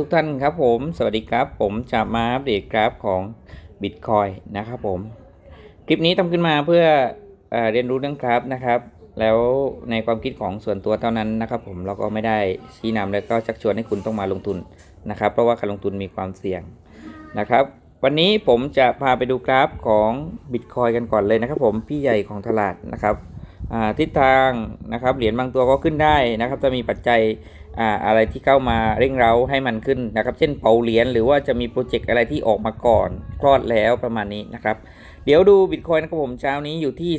ทุกท่านครับผม สวัสดีครับ ผมจะมาอัปเดตกราฟของ Bitcoin นะครับผม คลิปนี้ทำขึ้นมาเพื่อเอเรียนรู้เรื่องกราฟนะครับ แล้วในความคิดของส่วนตัวเท่านั้นนะครับผมเราก็ไม่ได้ชี้นำและก็ชักชวนให้คุณต้องมาลงทุนนะครับ เพราะว่าการลงทุนมีความเสี่ยงนะครับ วันนี้ผมจะพาไปดูกราฟของ Bitcoin กันก่อนเลยนะครับผมพี่ใหญ่ของตลาดนะครับทิศทางนะครับเหรียญบางตัวก็ขึ้นได้นะครับจะมีปัจจัย อ่าอะไรที่เข้ามาเร่งเร้าให้มันขึ้นนะครับ เช่นเปาเหรียญหรือว่าจะมีโปรเจกต์อะไรที่ออกมาก่อนคลอดแล้วประมาณนี้นะครับ เดี๋ยวดูบิตคอยนะครับผมเช้านี้อยู่ที่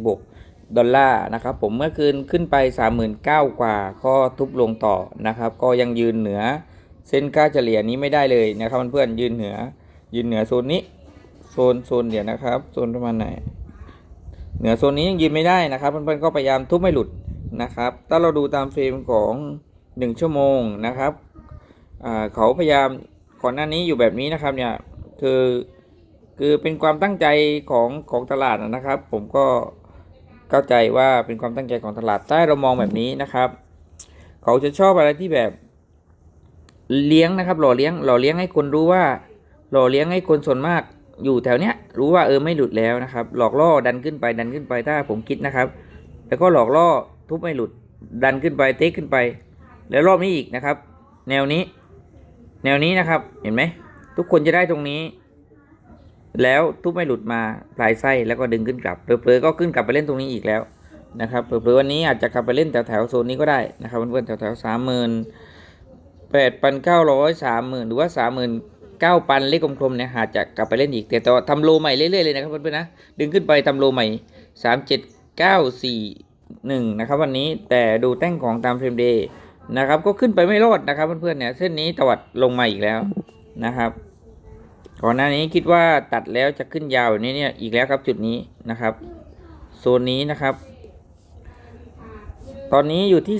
38,476 ดอลลาร์นะครับผมเมื่อคืนขึ้นไป 39,000 กว่าก็ทุบลงต่อนะครับ ก็ยังยืนเหนือเส้นค่าเฉลี่ยนี้ไม่ได้เลยนะครับเพื่อนๆยืนเหนือ ยืนเหนือโซนนี้โซนโซนเดี๋ยวนะครับโซนประมาณไหนเหนือโซนนี้ยังยืนไม่ได้นะครับเพื่อนๆก็พยายามทุบไม่หลุด นะครับ ถ้าเราดูตามเฟรมของ 1 ชั่วโมงนะครับเขาพยายามก่อนหน้านี้อยู่แบบนี้นะครับเนี่ยคือคือเป็นความตั้งใจของของตลาดนะครับ ผมก็เข้าใจว่าเป็นความตั้งใจของตลาดใต้เรามองแบบนี้นะครับ เขาจะชอบอะไรที่แบบเลี้ยงนะครับหล่อเลี้ยงหล่อเลี้ยงให้คนรู้ว่า หล่อเลี้ยงให้คนส่วนมากอยู่แถวเนี้ยรู้ว่าเออไม่หลุดแล้วนะครับ หลอกล่อดันขึ้นไปดันขึ้นไปถ้าผมคิดนะครับ แล้วก็หลอกล่อ ทุบไม่หลุดดันขึ้นไปเทคขึ้นไป แล้วรอบนี้อีกนะครับ แนวนี้ แนวนี้นะครับเห็นไหมทุกคนจะได้ตรงนี้ แล้วทุบไม่หลุดมาปลายไส้แล้วก็ดึงขึ้นกลับเผลอๆก็ขึ้นกลับไปเล่นตรงนี้อีกแล้วนะครับเผลอๆวันนี้อาจจะกลับไปเล่นแถวๆโซนนี้ก็ได้นะครับเพื่อนๆแถวๆสามหมื่นแปดพันเก้าร้อยสามหมื่นหรือว่าสามหมื่นเก้าพันเลขกลมๆเนี่ยอาจจะกลับไปเล่นอีกแต่ต่อทำโลใหม่เรื่อยๆเลยนะครับเพื่อนๆนะดึงขึ้นไปทำโลใหม่สามเจ็ดเก้าสี่ หนึ่งนะครับวันนี้แต่ดูแต้งของตามเฟรมเดย์นะครับก็ขึ้นไปไม่รอดนะครับเพื่อนๆเนี่ยเส้นนี้ตวัดลงมาอีกแล้วนะครับก่อนหน้านี้คิดว่าตัดแล้วจะขึ้นยาวแบบนี้เนี่ยอีกแล้วครับจุดนี้นะครับโซนนี้นะครับ ตอนนี้อยู่ที่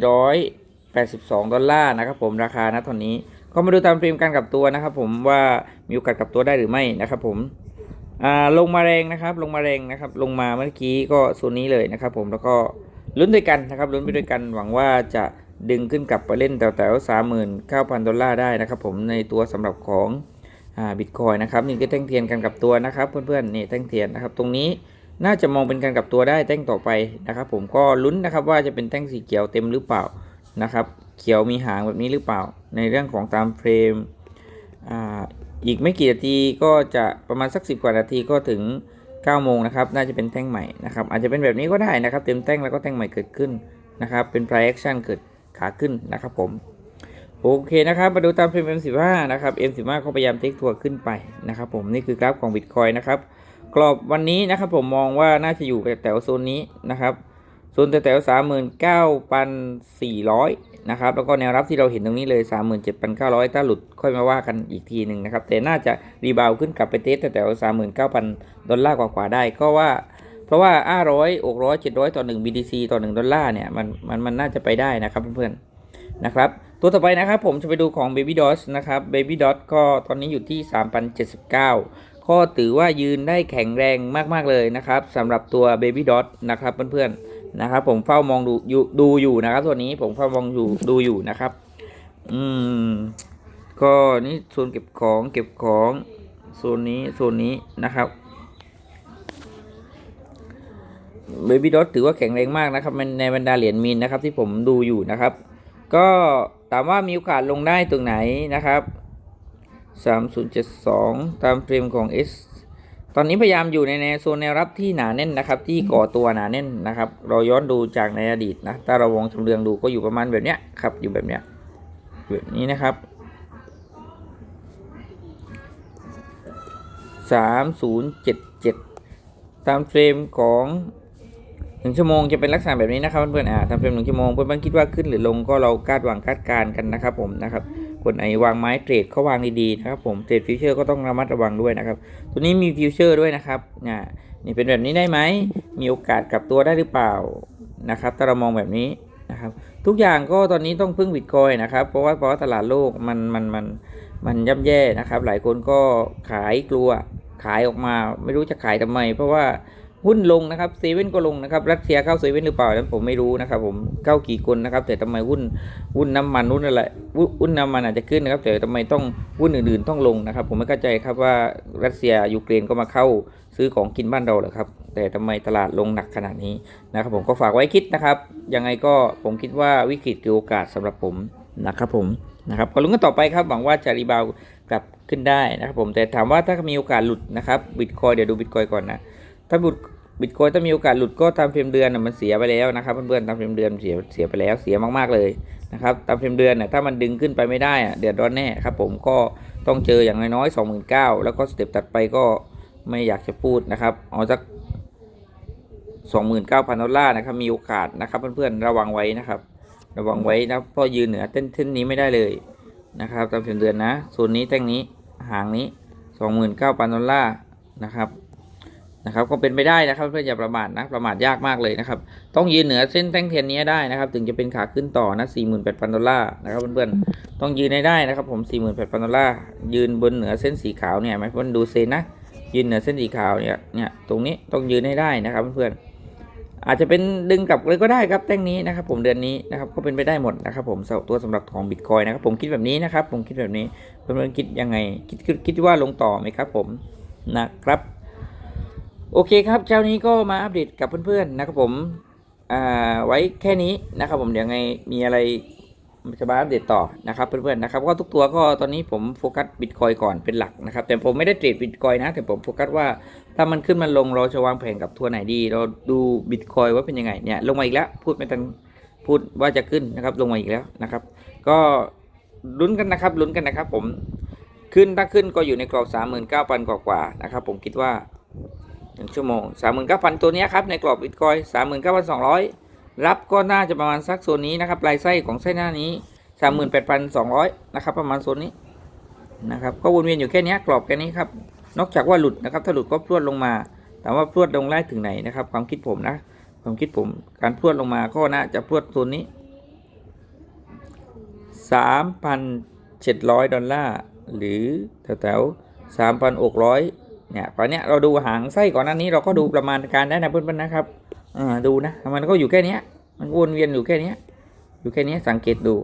38,482 ดอลลาร์นะครับผมราคานะตอนนี้ก็มาดูตามเฟรมการกลับตัวนะครับผมว่ามีโอกาสกลับตัวได้หรือไม่นะครับผม อ่าลงมาแรงนะครับ ลงมาแรงนะครับ ลงมาเมื่อกี้ก็โซนนี้เลยนะครับ ผมแล้วก็ลุ้นด้วยกันนะครับลุ้นไปด้วยกันหวังว่าจะดึงขึ้นกลับไปเล่นแถวๆสามหมื่นเก้าพันดอลลาร์ได้นะครับ ผมในตัวสำหรับของอ่าบิตคอยนะครับนี่ก็แท่งเทียนกันกับตัวนะครับ เพื่อนๆนี่แท่งเทียนนะครับตรงนี้น่าจะมองเป็นการกับตัวได้แท่งต่อไปนะครับ ผมก็ลุ้นนะครับว่าจะเป็นแท่งสีเขียวเต็มหรือเปล่านะครับ เขียวมีหางแบบนี้หรือเปล่า ในเรื่องของตามเฟรมอ่า อีกไม่กี่นาทีก็จะประมาณสักสิบกว่านาทีก็ถึง9โมงนะครับ น่าจะเป็นแท่งใหม่นะครับ อาจจะเป็นแบบนี้ก็ได้นะครับ เต็มแท่งแล้วก็แท่งใหม่เกิดขึ้นนะครับ เป็น price action เกิดขาขึ้นนะครับผม โอเคนะครับ มาดูตามเฟรม M15 นะครับ M15 เขาพยายามเทคทัวร์ขึ้นไปนะครับผม นี่คือกราฟของ Bitcoin นะครับ กรอบวันนี้นะครับผมมองว่าน่าจะอยู่แถวโซนนี้นะครับ โซนแถวสามหมื่นเก้าพันสี่ร้อย นะครับ แล้วก็แนวรับที่เราเห็นตรงนี้เลยสามหมื่นเจ็ดพันเก้าร้อยถ้าหลุดค่อยมาว่ากันอีกทีหนึ่งนะครับ แต่น่าจะรีบาวขึ้นกลับไปเทสแถวๆสามหมื่นเก้าพันดอลลาร์กว่าๆได้ ก็ว่า เพราะว่าห้าร้อยอกร้อยเจ็ดร้อยต่อหนึ่ง BTC ต่อหนึ่งดอลลาร์เนี่ย มัน มัน มันน่าจะไปได้นะครับเพื่อนๆ นะครับ ตัวต่อไปนะครับ ผมจะไปดูของ Baby Dot นะครับ Baby Dot ก็ตอนนี้อยู่ที่ 3,079ก็ถือว่ายืนได้แข็งแรงมากๆเลยนะครับสำหรับตัว Baby Dot นะครับเพื่อนๆ นะครับผมเฝ้ามองดูอยู่ดูอยู่นะครับตัวนี้ผมเฝ้ามองอยู่ดูอยู่นะครับ อืม ก็นี่โซนเก็บของเก็บของโซนนี้โซนนี้นะครับเบบี้ดอทถือว่าแข็งแรงมากนะครับในในบรรดาเหรียญมีนนะครับ ที่ผมดูอยู่นะครับ ก็ถามว่ามีโอกาสลงได้ตรงไหนนะครับ 3072 ตามเฟรมของ S ตอนนี้พยายามอยู่ในแนวโซนแนวรับที่หนาแน่นนะครับ ที่ก่อตัวหนาแน่นนะครับ เราย้อนดูจากในอดีตนะถ้าเราวงชำเลืองดูก็อยู่ประมาณแบบเนี้ยครับอยู่แบบเนี้ยแบบนี้นะครับ3077ตามเฟรมของหนึ่งชั่วโมงจะเป็นลักษณะแบบนี้นะครับเพื่อนๆอ่าตามเฟรมหนึ่งชั่วโมงเพื่อนๆคิดว่าขึ้นหรือลงก็เราคาดหวังคาดการณ์กันนะครับผมนะครับ คนไหนวางไม้เทรดเขาวางดีๆนะครับผมเทรดฟิวเจอร์ก็ต้องระมัดระวังด้วยนะครับ ตัวนี้มีฟิวเจอร์ด้วยนะครับนี่ยนี่เป็นแบบนี้ได้ไหมมีโอกาสกลับตัวได้หรือเปล่านะครับถ้าเรามองแบบนี้นะครับ ทุกอย่างก็ตอนนี้ต้องพึ่งบิตคอยนะครับเพราะว่าเพราะว่าตลาดโลกมันมันมันมันย่ำแย่นะครับ หลายคนก็ขายกลัวขายออกมา ไม่รู้จะขายทำไม เพราะว่า หุ้นลงนะครับเซเว่นก็ลงนะครับรัสเซียเข้าเซเว่นหรือเปล่านั้นผมไม่รู้นะครับผมเข้ากี่คนนะครับแต่ทำไมหุ้นหุ้นน้ำมันหุ้นอะไรหุ้นน้ำมันอาจจะขึ้นนะครับแต่ทำไมต้องหุ้นอื่นๆต้องลงนะครับ ผมไม่เข้าใจครับว่ารัสเซียยูเครนก็มาเข้าซื้อของกินบ้านเราเหรอครับแต่ทำไมตลาดลงหนักขนาดนี้นะครับผมก็ฝากไว้คิดนะครับยังไงก็ผมคิดว่าวิกฤตคือโอกาสสำหรับผมนะครับผมนะครับก็ลุ้นกันต่อไปครับหวังว่าจะรีบาวกลับขึ้นได้นะครับผมแต่ถามว่าถ้ามีโอกาสหลุดนะครับบิตคอยเดี๋ยวดูบิตคอยก่อนนะ ถ้าบุดบิตคอยถ้ามีโอกาสหลุดก็ตามเฟรมเดือนน่ะมันเสียไปแล้วนะครับเพื่อนๆตามเฟรมเดือนเสียเสียไปแล้วเสียมากๆเลยนะครับตามเฟรมเดือนน่ะถ้ามันดึงขึ้นไปไม่ได้อะเดือดร้อนแน่ครับผมก็ต้องเจออย่างน้อยๆสองหมื่นเก้าแล้วก็สเต็ปตัดไปก็ไม่อยากจะพูดนะครับเอาสักสองหมื่นเก้าพันดอลลาร์นะครับมีโอกาสนะครับเพื่อนๆระวังไว้นะครับ ระวังไว้นะเพราะยืนเหนือเต้นเส้นนี้ไม่ได้เลยนะครับตามเฟรมเดือนนะส่วนนี้แท่งนี้หางนี้สองหมื่นเก้าพันดอลลาร์นะครับ นะครับก็เป็นไปได้นะครับเพื่อนอย่าประมาทนะประมาทยากมากเลยนะครับ ต้องยืนเหนือเส้นแท่งเทียนนี้ได้นะครับ ถึงจะเป็นขาขึ้นต่อนะ48,000ดอลลาร์นะครับเพื่อนๆต้องยืนให้ได้นะครับ ผม 48,000ดอลลาร์ยืนบนเหนือเส้นสีขาวเนี่ยไหมเพื่อนดูเซนนะยืนเหนือเส้นสีขาวเนี่ยเนี่ยตรงนี้ต้องยืนให้ได้นะครับเพื่อนๆอาจจะเป็นดึงกลับเลยก็ได้ครับแท่งนี้นะครับ ผมเดือนนี้นะครับก็เป็นไปได้หมดนะครับ ผมตัวสำหรับของบิตคอยนะครับผมคิดแบบนี้นะครับ ผมคิดแบบนี้เพื่อนๆคิดยังไงคิดคิดคิดว่าลงต่อไหมครับ ผมนะครับ โอเคครับเช้านี้ก็มาอัปเดตกับเพื่อนๆนะครับผมไว้แค่นี้นะครับผมเดี๋ยวไงมีอะไรจะมาอัปเดตต่อนะครับเพื่อนๆนะครับก็ทุกตัวก็ตอนนี้ผมโฟกัสบิตคอยก่อนเป็นหลักนะครับ แต่ผมไม่ได้เทรดบิตคอยนะ แต่ผมโฟกัสว่าถ้ามันขึ้นมันลงเราจะวางแผนกับทัวไหนดี เราดูบิตคอยว่าเป็นยังไงเนี่ยลงมาอีกแล้วพูดไม่ทันพูดว่าจะขึ้นนะครับลงมาอีกแล้วนะครับ ก็ลุ้นกันนะครับลุ้นกันนะครับ ผมขึ้นถ้าขึ้นก็อยู่ในกรอบสามหมื่นเก้าพันกว่าๆนะครับ ผมคิดว่า หนึ่งชั่วโมง 39,000 ตัวนี้ครับ ในกรอบบิตคอย39,200 รับก็น่าจะประมาณสักโซนนี้นะครับลายไส้ของไส้หน้านี้ 38,200 นะครับ ประมาณโซนนี้นะครับก็วนเวียนอยู่แค่นี้กรอบแค่นี้ครับ นอกจากว่าหลุดนะครับถ้าหลุดก็พรวดลงมาแต่ว่าพรวดลงไล่ถึงไหนนะครับ ความคิดผมนะความคิดผมการพรวดลงมาก็น่าจะพรวดโซนนี้3,700 ดอลลาร์ หรือแถวๆ3,600 เนี่ยตอนเนี้ยเราดูหางไส้ก่อนหน้านี้เราก็ดูประมาณการได้นะเพื่อนๆนะครับอ่าดูนะมันก็อยู่แค่เนี้ยมันวนเวียนอยู่แค่เนี้ยอยู่แค่เนี้ยสังเกตดู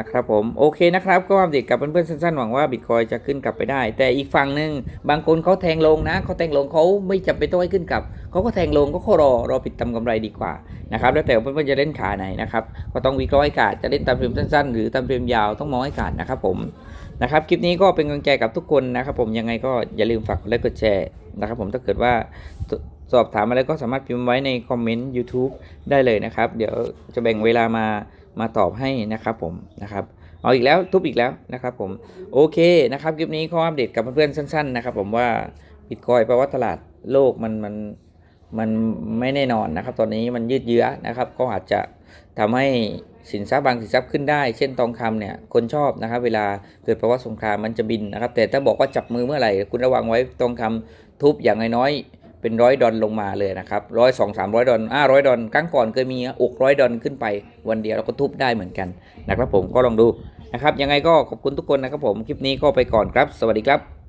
นะครับผมโอเคนะครับ ก็อัปเดตกับเพื่อนๆสั้นๆหวังว่าบิตคอยจะขึ้นกลับไปได้ แต่อีกฝั่งหนึ่งบางคนเขาแทงลงนะเขาแทงลงเขาไม่จำเป็นต้องให้ขึ้นกลับเขาก็แทงลงก็เขารอรอปิดทำกำไรดีกว่านะครับแล้วแต่เพื่อนๆจะเล่นขาไหนนะครับก็ต้องวิเคราะห์ให้ขาดจะเล่นตามเฟรมสั้นๆ หรือตามเฟรมยาวต้องมองให้ขาดนะครับผมนะครับคลิปนี้ก็เป็นกำลังใจกับทุกคนนะครับผมยังไงก็อย่าลืมฝากกดไลค์กดแชร์นะครับผมถ้าเกิดว่าสสอบถามอะไรก็สามารถพิมพ์ไว้ในคอมเมนต์ YouTube ได้เลยนะครับ เดี๋ยวจะแบ่งเวลามา มาตอบให้นะครับผมนะครับเอาอีกแล้วทุบอีกแล้วนะครับผมโอเคนะครับคลิปนี้ขออัปเดตกับเพื่อนๆสั้น ๆ นะครับ ผมว่าบิตคอยแปลว่าตลาดโลกมันมันมันไม่แน่นอนนะครับ ตอนนี้มันยืดเยื้อนะครับ ก็อาจจะทำให้สินทรัพย์บางสินทรัพย์ขึ้นได้ เช่นทองคำเนี่ยคนชอบนะครับ เวลาเกิดภาวะสงครามมันจะบินนะครับ แต่ถ้าบอกว่าจับมือเมื่อไหร่ คุณระวังไว้ทองคำทุบอย่างน้อยๆ เป็นร้อยดอนลงมาเลยนะครับร้อยสองสามร้อยดอนอ่าร้อยดอนครั้งก่อนเคยมีอกร้อยดอนขึ้นไป วันเดียวเราก็ทุบได้เหมือนกันนะครับผมก็ลองดูนะครับยังไงก็ขอบคุณทุกคนนะครับผมคลิปนี้ก็ไปก่อนครับ สวัสดีครับ